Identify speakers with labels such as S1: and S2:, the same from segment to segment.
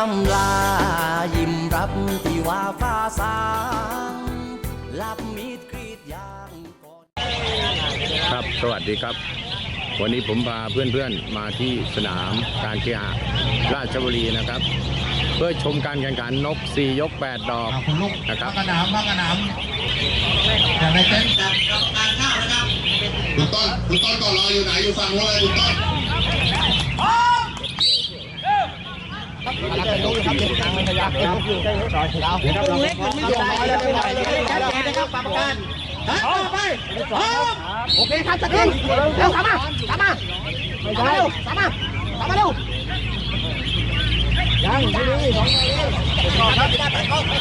S1: า ยิ้มรับที่ว่าฟ้าสางรับมีดกรีดยางก่อน
S2: ครับ สวัสดีครับ วันนี้ผมพาเพื่อนๆมาที่สนามการกีฬาราชบุรีนะครับ เพื่อชมการแข่งขันนก 4 ยก 8 ดอก
S3: อ่าคุณลูก
S2: นะครับ
S3: พักกระหนามพักกระหนามอย่างในเต็นท์
S4: คุณต้นคุณต้นก่อนรออยู่ไหนอยู่ฝั่งโน้นเลยคุณต้น
S5: โอเคครับจะขึ้นเร็วสามมาสามมาสามมาเร็วสามมาสามมาเร็วยังไม่ดีสองเลยครับได้ไปเข้า
S3: ไป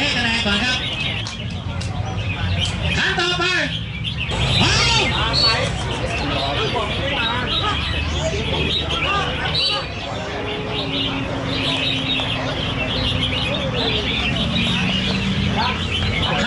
S3: ให้คะแนนก่อนครับขั้นต่อไปเอา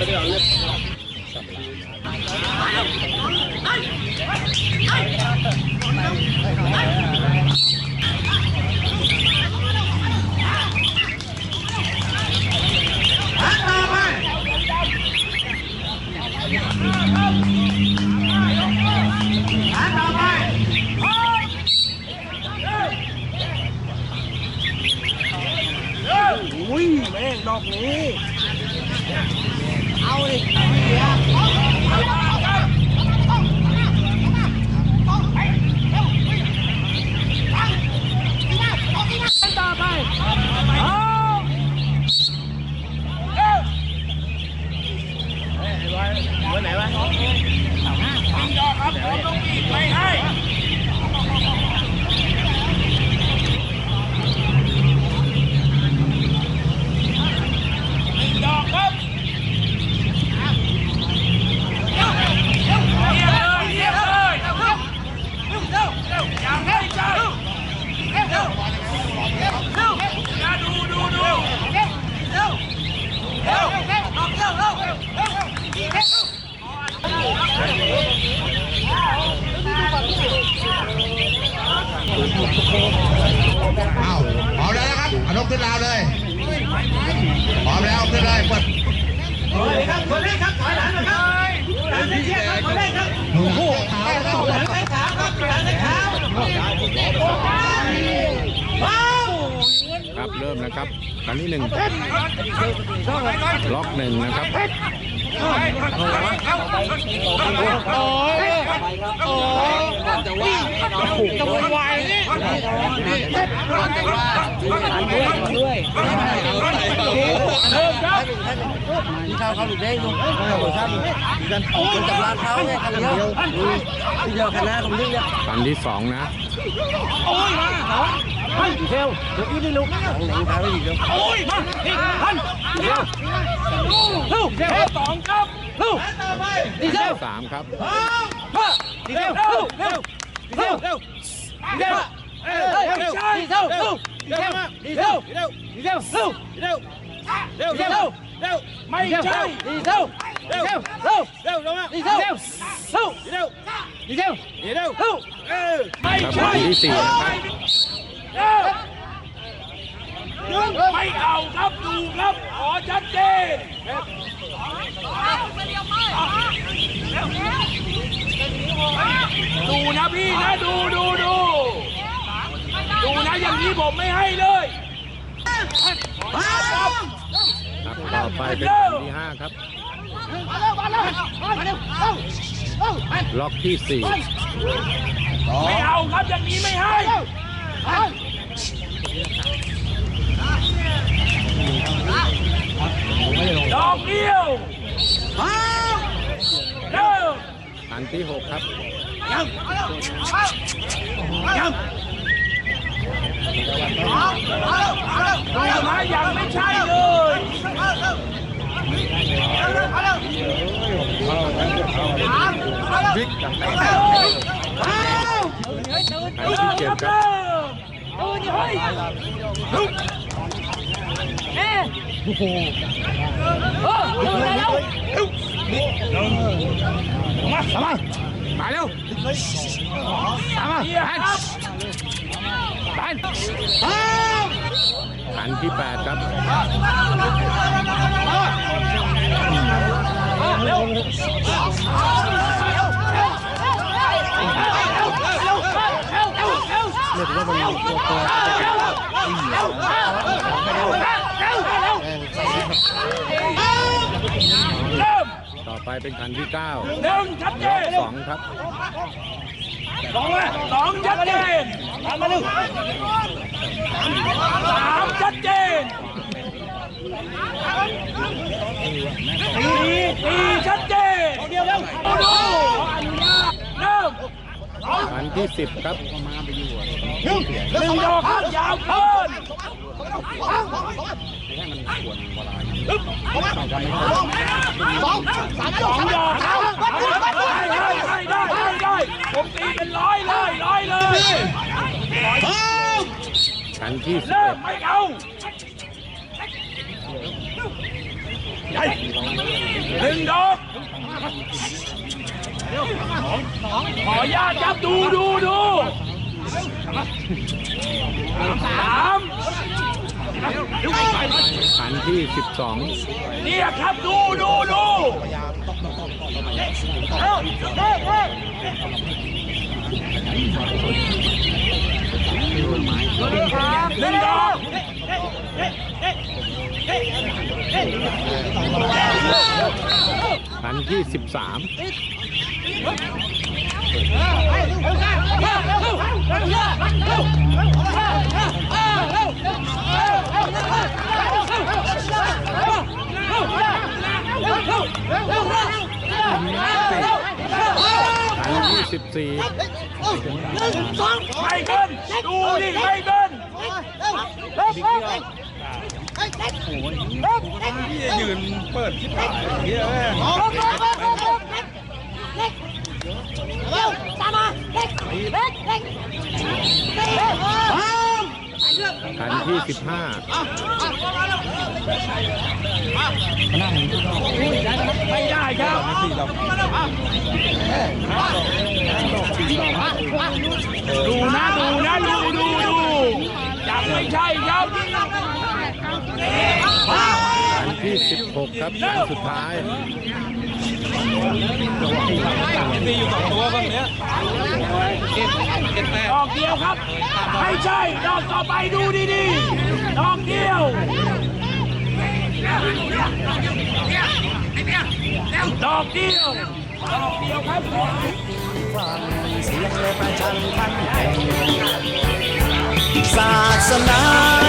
S3: ต่อไปขั้นต่อไป
S5: อุ้ยแม่งดอกนี้ เอาดิต่อไปเอาวันไหนวะสามห้าสามดอกครับผมต้องอีกไม่ให้ ดอกครับเยี่ยมเลยเยี่ยมเลยเร็วเร็วเร็วเร็วอย่างให้ใจเร็วเร็วเร็วเร็วอย่าดูดูดูเร็วเร็วเร็วเร็วดอกเร็วเร็วเร็วเร็วเร็ว
S3: เอาพร้อมแล้วนะครับเอานกขึ้นราวเลย พร้อมแล้วขึ้นเลยกด
S5: ครับคนแรกครับถอยหลังนะครับหลังเชียร์ครับคนแรกครับ
S3: หนูคู่ขาวแล้ว
S5: หลังขาวครับหลังขาวว้าว
S2: ครับเริ่ม นะครับครั้งที่หนึ่งล็อกหนึ่งนะครับ
S5: โอ้ยโอ้ยจะว่าจะวุ่นวายนี่จะว่าด้วยเริ่มครับที่เท้าเขาหลุดเด้งลงโอ้ยครับกันกันจับร้านเขาไงกันเดียวที่เดียวคณะผมนี่เนี่ย
S2: ครั้งที่สองนะ
S5: โอ้ยมา สองพันเทลเดี๋ยวอีนี่ลูกหนังทางไม่ดีเดียวโอ้ยมาอีกพันเดียวลูกเทลสองครับลูกดีเทล
S2: สามครับ
S5: ดีเทลเร็วเร็วเร็วเร็วเร็วเร็วเร็วดีเร็วเร็วดีเร็ว ดีเร็วดีเร็วดีเร็วเร็วเร็วเร็วเร็วไม่ใช่ดีเออไม่เอาครับดูครับขอชัดเจนดูนะพี่นะดูดูดูดูนะอย่างนี้ผมไม่ให้เลย
S2: ครับต่อไปเป็นคนที่ห้าครับล็อกที่สี่
S5: ไม่เอาครับอย่างนี้ไม่ให้ ดอกเดียวเร็ว
S2: คันที่หกครับ
S5: ยังยังดูนะยังไม่ใช่เลย
S2: คันที่เจ็ดครับ
S5: มาเร็วตามมาเฮียครับไป
S2: คันที่แปดครับ
S5: เริ่ ม
S2: ต่อไปเป็นคันที่เก้า
S5: หนึ่งชัดเจน
S2: สองครับ
S5: สองเลยสองชัดเจนสามมาหนึ่งสามชัดเจนสี่สี่ชัดเจนเดียวเร็วดูเริ่ม
S2: คันที่สิบครับ
S5: หนึ่งดอกครับยาวเกินสองสามดอกครับได้ได้ได้ได้ได้ผมตีเป็นร้อยเลยร้อยเลย
S2: คันที่สิบ
S5: เริ่
S2: เอ็
S5: ม
S2: ด
S5: ไม่เอาหนึ่งดอก ขออนุญาตครับดูดูดูสาม
S2: คันที่สิบสอง
S5: เนี่ยครับดูดูดูเฮ้ยเฮ้ย พันที่สิบสามเร็
S2: วเร็วเร็วเร็วเร็ว 14
S5: ไม่เกินดูดิไม่เกินยืน
S6: เปิ
S5: ดที่ป่าอย่างเงี้ยแม่เร็
S6: วตามมาเล็กเล็กเล็ก
S2: ขันที่สิบห้านั่ง
S5: ไม่ได้ครับ อกนะสี่ดูนะดูนะดูดูดูยังไม่ใช่ครับ
S2: อันที่ 16 ครับอันสุดท้ายมีอยู่สองตัวบ้างเนี้ย
S5: ดอกเดียวครับ ไม่ใช่ ดอกต่อไปดูดีดีดอกเดียว ดอกเดียวดอกเดียวครับ
S1: เสียงประชันขันแข่งศาสนา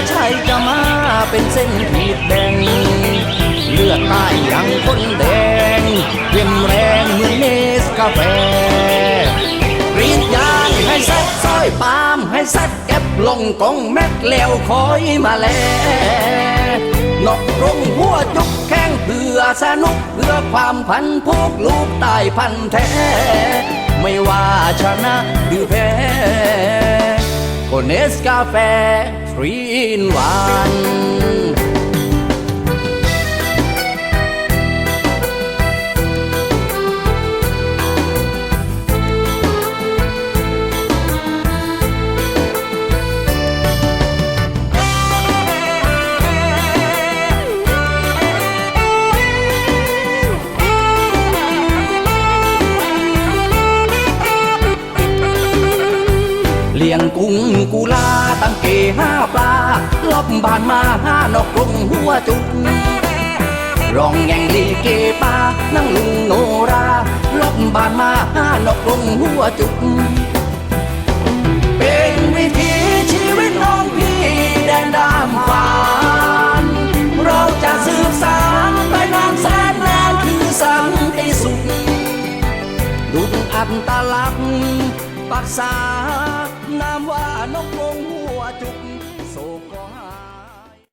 S1: ใชัยจะมาเป็นเส้นขีดแดงเลือดใต้ยังคนแดงเข้มแรงเหมือนเนสกาแฟรีดยางให้แซดซอยปามให้แซดเก็บลงกองแม็กแล้วคอยมาแลนก รงหัวจุกแข้งเพื่อสนุกเพื่อความพันพวกลูกตายพันแท้ ไม่ว่าชนะหรือแพ้เนสกาแฟทรีอินวัน ลี้ยงกุ้งกุลาตั้งเกห้าปลาลอบบานมาห้านกกรุงหัวจุกร้องแงงลีเกปานั่งลุงโนราลอบบานมาห้านกกรุงหัวจุก เป็นวิถีชีวิตน้องพี่แดนดามฟ้านเราจะสืบสานไปนานแสนนานคือสันติสุขดุจอันตลักษณ์ปักษา นามว่านกวง